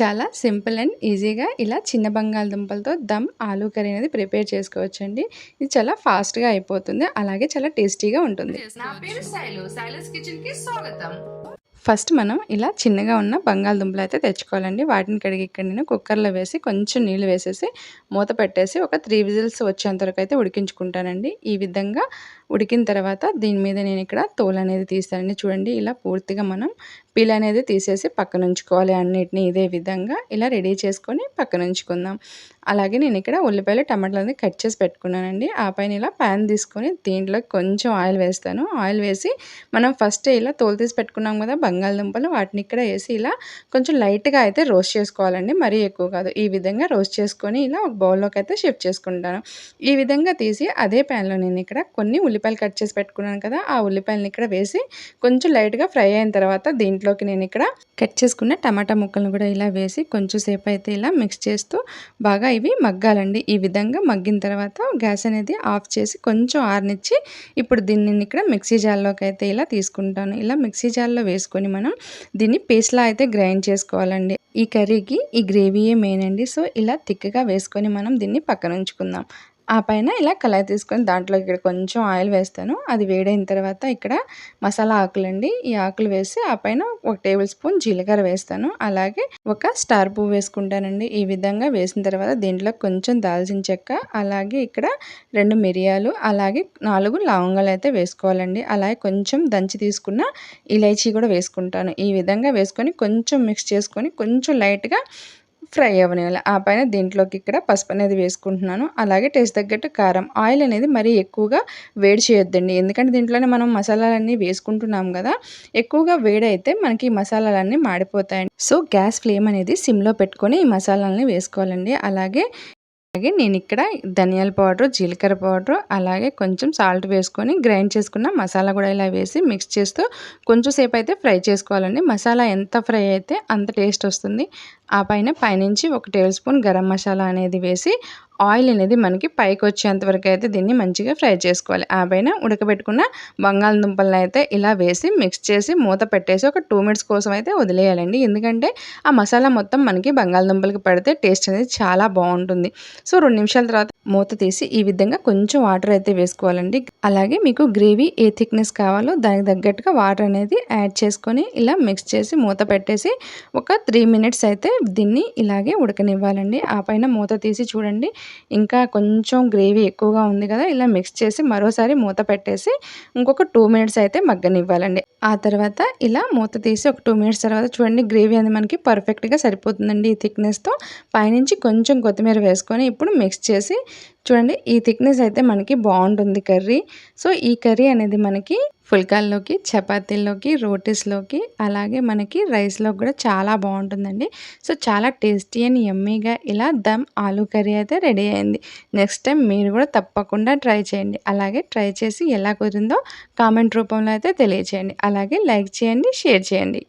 చాలా simple and ఈజీగా ఇలా చిన్న బంగాళదుంపలతో దమ్ ఆలూ కర్రీ అనేది ప్రిపేర్ చేసుకోవచ్చండి. ఇది చాలా ఫాస్ట్గా అయిపోతుంది. అలాగే చాలా టేస్టీగా ఉంటుంది. నా పేరు శైలు. శైలస్ కిచెన్కి స్వాగతం. ఫస్ట్ మనం ఇలా చిన్నగా ఉన్న బంగాళదుంపలు అయితే తెచ్చుకోవాలండి. వాటిని కడిగి ఇక్కడ నేను కుక్కర్లో వేసి కొంచెం నీళ్ళు వేసేసి మూత పెట్టేసి ఒక త్రీ విజిల్స్ వచ్చేంత వరకు అయితే ఉడికించుకుంటానండి. ఈ విధంగా ఉడికిన తర్వాత దీని మీద నేను ఇక్కడ తోలు అనేది తీస్తానండి. చూడండి ఇలా పూర్తిగా మనం పీల్ అనేది తీసేసి పక్కన ఉంచుకోవాలి అన్నిటిని ఇదే విధంగా ఇలా రెడీ చేసుకొని పక్కన ఉంచుకుందాం అలాగే నేను ఇక్కడ ఉల్లిపాయలు టమాటాలు అనేది కట్ చేసి పెట్టుకున్నానండి. ఆ పైన ఇలా ప్యాన్ తీసుకొని దీంట్లో కొంచెం ఆయిల్ వేస్తాను. ఆయిల్ వేసి మనం ఫస్ట్ ఇలా తోలు తీసి పెట్టుకున్నాం కదా బంగాళదుంపలు వాటిని ఇక్కడ వేసి ఇలా కొంచెం లైట్గా అయితే రోస్ట్ చేసుకోవాలండి. మరీ ఎక్కువ కాదు ఈ విధంగా రోస్ట్ చేసుకొని ఇలా ఒక బౌల్లోకి అయితే షిఫ్ట్ చేసుకుంటాను. ఈ విధంగా తీసి అదే ప్యాన్లో నేను ఇక్కడ కొన్ని ఉల్లిపాయలు కట్ చేసి పెట్టుకున్నాను కదా ఆ ఉల్లిపాయలను ఇక్కడ వేసి కొంచెం లైట్గా ఫ్రై అయిన తర్వాత దీంట్లో దాంట్లోకి నేను ఇక్కడ కట్ చేసుకున్న టమాటా ముక్కలను కూడా ఇలా వేసి కొంచెం సేపు అయితే ఇలా మిక్స్ చేస్తూ బాగా ఇవి మగ్గాలండి. ఈ విధంగా మగ్గిన తర్వాత గ్యాస్ అనేది ఆఫ్ చేసి కొంచెం ఆరనిచ్చి ఇప్పుడు దీన్ని ఇక్కడ మిక్సీ జార్లోకి అయితే ఇలా తీసుకుంటాను. ఇలా మిక్సీ జార్లో వేసుకొని మనం దీన్ని పేస్ట్లా అయితే గ్రైండ్ చేసుకోవాలండి. ఈ కర్రీకి ఈ గ్రేవీయే మెయిన్ అండి. సో ఇలా థిక్గా వేసుకొని మనం దీన్ని పక్కన ఉంచుకుందాం. ఆ పైన ఇలా కళాయి తీసుకొని దాంట్లో ఇక్కడ కొంచెం ఆయిల్ వేస్తాను. అది వేడైన తర్వాత ఇక్కడ మసాలా ఆకులండి. ఈ ఆకులు వేసి ఆ పైన ఒక టేబుల్ స్పూన్ జీలకర్ర వేస్తాను. అలాగే ఒక స్టార్ పువ్వు వేసుకుంటానండి. ఈ విధంగా వేసిన తర్వాత దీంట్లో కొంచెం దాల్చిన చెక్క అలాగే ఇక్కడ రెండు మిరియాలు అలాగే నాలుగు లవంగాలు అయితే వేసుకోవాలండి. అలాగే కొంచెం దంచి తీసుకున్న ఇలైచీ కూడా వేసుకుంటాను. ఈ విధంగా వేసుకొని కొంచెం మిక్స్ చేసుకొని కొంచెం లైట్గా ఫ్రై అవ్వనివ్వాలి. ఆ పైన దీంట్లోకి ఇక్కడ పసుపు అనేది వేసుకుంటున్నాను. అలాగే టేస్ట్ తగ్గట్టు కారం. ఆయిల్ అనేది మరీ ఎక్కువగా వేడి చేయొద్దండి. ఎందుకంటే దీంట్లోనే మనం మసాలాలన్నీ వేసుకుంటున్నాం కదా. ఎక్కువగా వేడైతే మనకి మసాలాలన్నీ మాడిపోతాయండి. సో గ్యాస్ ఫ్లేమ్ అనేది సిమ్లో పెట్టుకొని ఈ మసాలాలని వేసుకోవాలండి. అలాగే అలాగే నేను ఇక్కడ ధనియాల పౌడర్ జీలకర్ర పౌడర్ అలాగే కొంచెం సాల్ట్ వేసుకొని గ్రైండ్ చేసుకున్న మసాలా కూడా ఇలా వేసి మిక్స్ చేస్తూ కొంచెం సేపు అయితే ఫ్రై చేసుకోవాలండి. మసాలా ఎంత ఫ్రై అయితే అంత టేస్ట్ వస్తుంది. ఆ పైన పైనుంచి ఒక టేబుల్ స్పూన్ గరం మసాలా అనేది వేసి ఆయిల్ అనేది మనకి పైకి వచ్చేంత వరకు అయితే దీన్ని మంచిగా ఫ్రై చేసుకోవాలి. ఆ పైన ఉడకబెట్టుకున్న బంగాళదుంపలను అయితే ఇలా వేసి మిక్స్ చేసి మూత పెట్టేసి ఒక టూ మినిట్స్ కోసం అయితే వదిలేయాలండి. ఎందుకంటే ఆ మసాలా మొత్తం మనకి బంగాళదుంపలకి పడితే టేస్ట్ అనేది చాలా బాగుంటుంది. సో రెండు నిమిషాల తర్వాత మూత తీసి ఈ విధంగా కొంచెం వాటర్ అయితే వేసుకోవాలండి. అలాగే మీకు గ్రేవీ ఏ థిక్నెస్ కావాలో దానికి తగ్గట్టుగా వాటర్ అనేది యాడ్ చేసుకొని ఇలా మిక్స్ చేసి మూత పెట్టేసి ఒక త్రీ మినిట్స్ అయితే దీన్ని ఇలాగే ఉడకనివ్వాలండి. ఆ పైన మూత తీసి చూడండి. ఇంకా కొంచెం గ్రేవీ ఎక్కువగా ఉంది కదా ఇలా మిక్స్ చేసి మరోసారి మూత పెట్టేసి ఇంకొక టూ మినిట్స్ అయితే మగ్గనివ్వాలండి. ఆ తర్వాత ఇలా మూత తీసి ఒక టూ మినిట్స్ తర్వాత చూడండి గ్రేవీ అనేది మనకి పర్ఫెక్ట్గా సరిపోతుందండి ఈ థిక్నెస్తో. పైనుంచి కొంచెం కొత్తిమీర వేసుకొని ఇప్పుడు మిక్స్ చేసి చూడండి ఈ థిక్నెస్ అయితే మనకి బాగుంటుంది కర్రీ. సో ఈ కర్రీ అనేది మనకి ఫుల్కాల్లోకి చపాతీల్లోకి రోటీస్లోకి అలాగే మనకి రైస్లో కూడా చాలా బాగుంటుందండి. సో చాలా టేస్టీ అండ్ ఎమ్మీగా ఇలా దమ్ ఆలూ కర్రీ అయితే రెడీ అయింది. నెక్స్ట్ టైం మీరు కూడా తప్పకుండా ట్రై చేయండి. అలాగే ట్రై చేసి ఎలా కుదిరిందో కామెంట్ రూపంలో అయితే తెలియచేయండి. అలాగే లైక్ చేయండి షేర్ చేయండి.